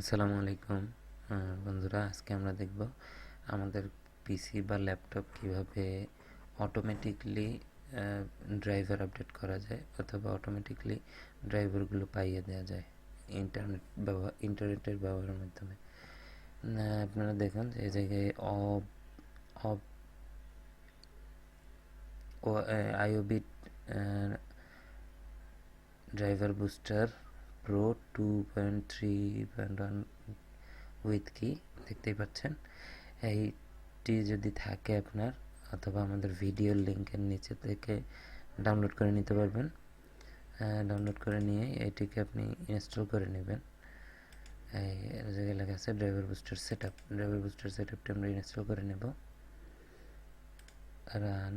আসসালামু আলাইকুম। বন্ধুরা, আজকে আমরা দেখব আমাদের পিসি বা ল্যাপটপ কীভাবে অটোমেটিকলি ড্রাইভার আপডেট করা যায় অথবা অটোমেটিকলি ড্রাইভারগুলো পাইয়ে দেওয়া যায় ইন্টারনেট ব্যবহার ইন্টারনেটের ব্যবহারের মাধ্যমে। আপনারা দেখুন যে এই জায়গায় অব অব ও IObit driver booster pro two point three point one with কি দেখতেই পাচ্ছেন। এইটি যদি থাকে আপনার, অথবা আমাদের ভিডিও লিঙ্কের নিচে থেকে ডাউনলোড করে নিতে পারবেন। ডাউনলোড করে নিয়ে এটিকে আপনি ইনস্টল করে নেবেন। এই জায়গায় লেখা আছে driver booster set up driver booster set আপটি আমরা ইনস্টল করে নেব। রান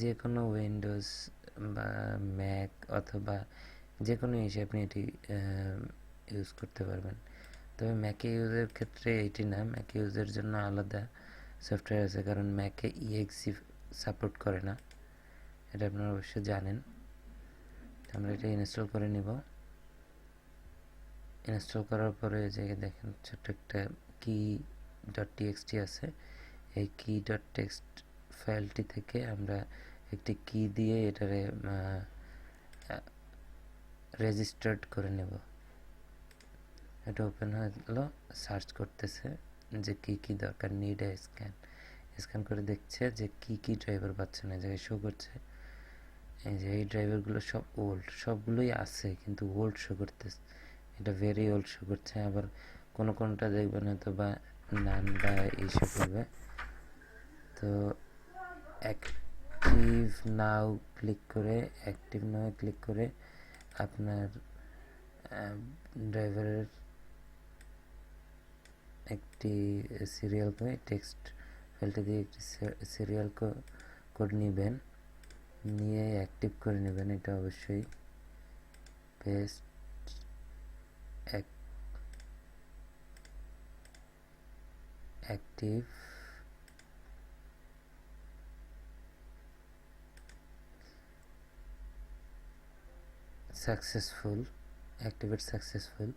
যে কোনো উইন্ডোজ বা ম্যাক অথবা যে কোনো এসে আপনি এটি ইউজ করতে পারবেন। তবে ম্যাকে ইউজের ক্ষেত্রে এটি না ম্যাক ইউজের জন্য আলাদা সফটওয়্যার আছে, কারণ ম্যাকে ইএক্সি সাপোর্ট করে না। এটা আপনারা অবশ্যই জানেন। আমরা এটা ইনস্টল করে নিব। ইনস্টল করার পরে জায়গায় দেখেন ছোট্ট একটা কি ডট টিএক্সটি আছে। এই কি ডট টেক্সট ফাইলটি থেকে আমরা একটি কি দিয়ে এটারে রেজিস্টার্ড করে নেব। এটা ওপেন হলো সার্চ করতেছে যে কি কি দরকার নিড এ স্ক্যান স্ক্যান করে দেখছে যে কি কি ড্রাইভার পাচ্ছে না জায়গায় শো করছে। এই যে এই ড্রাইভারগুলো সব ওল্ড সবগুলোই আছে কিন্তু ওল্ড শো করতেছে। এটা ভেরি ওল্ড শো করছে, আবার কোনো কোনোটা দেখবেন হয়তো বা নান বা এইসব হবে। তো অ্যাক্টিভ নাও ক্লিক করে অ্যাক্টিভ নাও ক্লিক করে আপনার ড্রাইভারের একটি সিরিয়াল করে টেক্সট ফাইলটা দিয়ে একটি সিরিয়াল কোড নেবেন। নিয়ে অ্যাক্টিভ করে নেবেন, এটা অবশ্যই। Paste active successful activate successful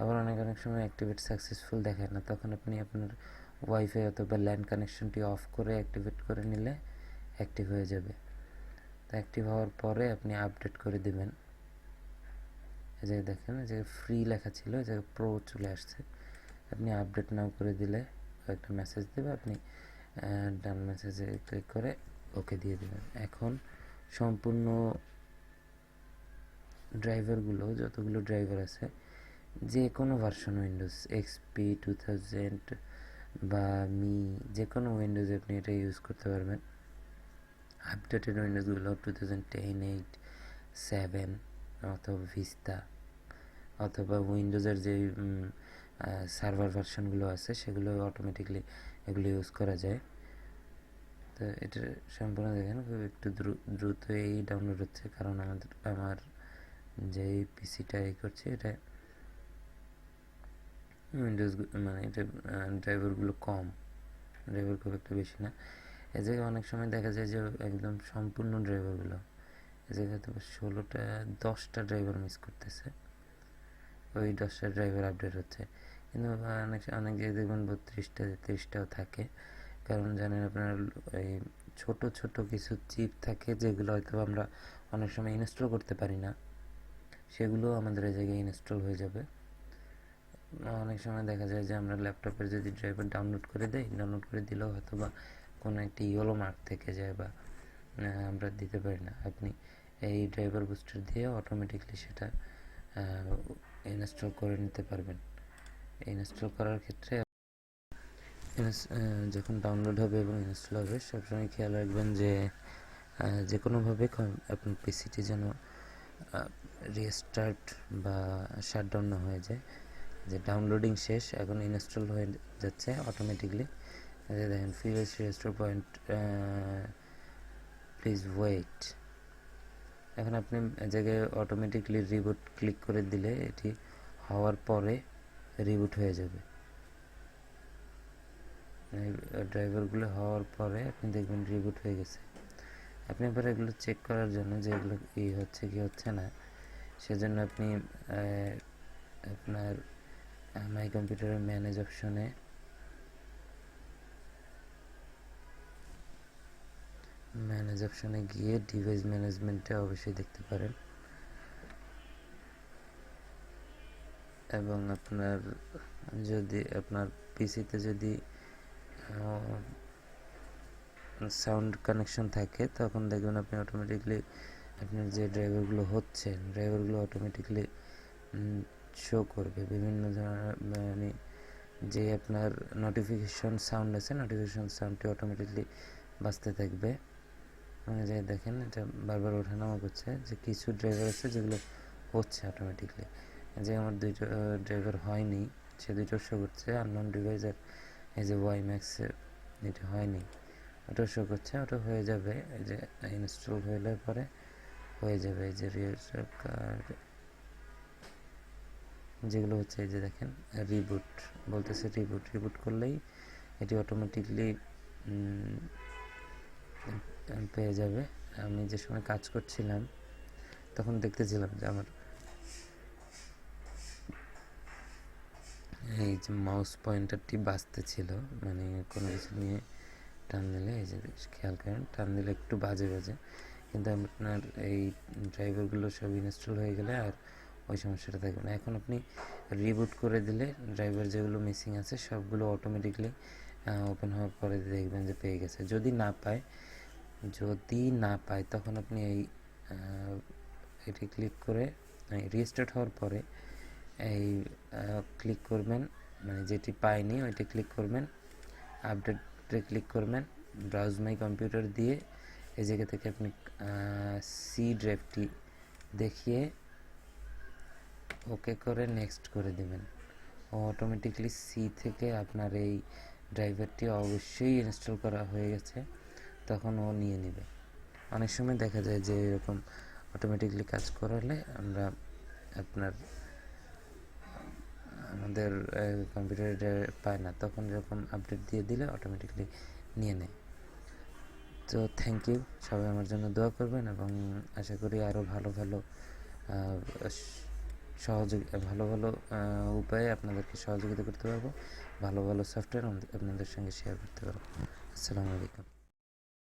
আবার অনেক অনেক সময় অ্যাক্টিভেট সাকসেসফুল দেখায় না। তখন আপনি আপনার ওয়াইফাই অথবা ল্যান্ড কানেকশনটি অফ করে অ্যাক্টিভেট করে নিলে অ্যাক্টিভ হয়ে যাবে। তো অ্যাক্টিভ হওয়ার পরে আপনি আপডেট করে দেবেন। এই জায়গায় দেখেন যে ফ্রি লেখা ছিল, এই জায়গায় প্রো চলে আসছে। আপনি আপডেট নাও করে দিলে একটা মেসেজ দেবে, আপনি ডান মেসেজে ক্লিক করে ওকে দিয়ে দেবেন। এখন সম্পূর্ণ ড্রাইভারগুলো যতগুলো ড্রাইভার আছে যে কোনো version Windows XP two thousand বা মি যে কোনো উইন্ডোজ আপনি এটা ইউজ করতে পারবেন। Updated উইন্ডোজগুলো two thousand ten eight seven অথবা ভিস্তা অথবা উইন্ডোজের যে সার্ভার ভার্সনগুলো আছে, সেগুলো অটোমেটিকলি এগুলো ইউজ করা যায়। তো এটা সম্পূর্ণ দেখেন, খুব একটু দ্রুত এই ডাউনলোড হচ্ছে, কারণ আমাদের, আমার যে এই পিসিটা এই করছে, এটা উইন্ডোজ মানে এটা ড্রাইভারগুলো কম। ড্রাইভার খুব একটা বেশি না। এ জায়গায় অনেক সময় দেখা যায় যে একদম সম্পূর্ণ ড্রাইভারগুলো এ জায়গায় তো ষোলোটা, দশটা ড্রাইভার মিস করতেছে। ওই দশটা ড্রাইভার আপডেট হচ্ছে। কিন্তু অনেক অনেক জায়গায় দেখবেন বত্রিশটা, তেত্রিশটাও থাকে। কারণ জানেন আপনার এই ছোট ছোট কিছু চিপ থাকে যেগুলো হয়তো আমরা অনেক সময় ইনস্টল করতে পারি না। সেগুলো আমাদের এই জায়গায় ইনস্টল হয়ে যাবে। অনেক সময় দেখা যায় যে আমরা ল্যাপটপের যদি ড্রাইভার ডাউনলোড করে দেই ডাউনলোড করে দিলেও হয়তো বা কোনো একটি ইয়েলো মার্ক থেকে যায় বা আমরা দিতে পারি না। আপনি এই ড্রাইভার বুস্টার দিয়ে অটোমেটিকলি সেটা ইনস্টল করে নিতে পারবেন। ইনস্টল করার ক্ষেত্রে যখন ডাউনলোড হবে এবং ইনস্টল হবে, সবসময় খেয়াল রাখবেন যে যে কোনোভাবে আপনার পিসিটি যেন রিস্টার্ট বা শাটডাউন না হয়ে যায়, যে ডাউনলোডিং শেষ, এখন ইনস্টল হয়ে যাচ্ছে অটোমেটিকলি দেখেন ফিউএস রেজিস্টার পয়েন্ট প্লিজ ওয়েট এখন আপনি জায়গায় অটোমেটিকলি রিবুট ক্লিক করে দিলে এটি হওয়ার পরে রিবুট হয়ে যাবে। ড্রাইভারগুলো হওয়ার পরে আপনি দেখবেন রিবুট হয়ে গেছে। আপনি এবার এগুলো চেক করার জন্য যে এগুলো ই হচ্ছে কি হচ্ছে না সেজন্য আপনি আপনার মাই কম্পিউটারের ম্যানেজ অপশনে ম্যানেজ অপশনে গিয়ে ডিভাইস ম্যানেজমেন্টে অবশ্যই দেখতে পারেন। এবং আপনার যদি, আপনার পিসিতে যদি সাউন্ড কানেকশন থাকে, তখন দেখবেন আপনি অটোমেটিকলি আপনার যে ড্রাইভারগুলো হচ্ছে, ড্রাইভারগুলো অটোমেটিকলি শো করবে। বিভিন্ন ধরনের মানে যে আপনার নোটিফিকেশন সাউন্ড আছে নোটিফিকেশন সাউন্ডটি অটোমেটিকলি বাঁচতে থাকবে। মানে যে দেখেন, এটা বারবার ওঠানামা করছে যে কিছু ড্রাইভার আছে যেগুলো হচ্ছে অটোমেটিকলি যে আমার দুইটা ড্রাইভার হয়নি, সে দুইটা শো করছে। আননোন ডিভাইস আর এই যে ওয়াই ম্যাক্সের এটা হয়নি। ওটা শো করছে, ওটা হয়ে যাবে, এই যে ইনস্টল হলে পরে হয়ে যাবে এই যে রিয়ার কার্ড যেগুলো হচ্ছে এই যে দেখেন রিবুট বলতেছে রিবুট রিবুট করলেই এটি অটোমেটিকলি পেয়ে যাবে। আমি যে সময় কাজ করছিলাম, তখন দেখতেছিলাম যে আমার এই যে মাউস পয়েন্টারটি বাজতে ছিল মানে কোনো কিছু নিয়ে টান দিলে, এই যে খেয়াল করেন, টান দিলে একটু বাজে বাজে। কিন্তু আপনার এই ড্রাইভারগুলো সব ইনস্টল হয়ে গেলে আর ওই সমস্যাটা থাকবে না। এখন আপনি রিবুট করে দিলে ড্রাইভার যেগুলো মিসিং আছে সবগুলো অটোমেটিকলি ওপেন হওয়ার পরে দেখবেন যে পেয়ে গেছে। যদি না পায়, যদি না পায় তখন আপনি এই এটি ক্লিক করে রিস্টার্ট হওয়ার পরে এই ক্লিক করবেন মানে যেটি পায়নি ওইটি ক্লিক করবেন আপডেটে ক্লিক করবেন ব্রাউজ মাই কম্পিউটার দিয়ে এই জায়গা থেকে আপনি সি ড্রাইভটি দেখিয়ে ওকে করে নেক্সট করে দেবেন। ও অটোমেটিকলি সি থেকে আপনার এই ড্রাইভারটি অবশ্যই ইনস্টল করা হয়ে গেছে, তখন ও নিয়ে নেবে। অনেক সময় দেখা যায় যে এরকম অটোমেটিকলি কাজ করালে আমরা আপনার, আমাদের কম্পিউটারে পায় না, তখন এরকম আপডেট দিয়ে দিলে অটোমেটিকলি নিয়ে নেয়। তো থ্যাংক ইউ সবাই আমার জন্য দোয়া করবেন এবং আশা করি আরও ভালো ভালো সহযোগী, ভালো ভালো উপায়ে আপনাদেরকে সহযোগিতা করতে পারব। ভালো ভালো সফটওয়্যার আপনাদের সঙ্গে শেয়ার করতে পারব। আসসালামু আলাইকুম।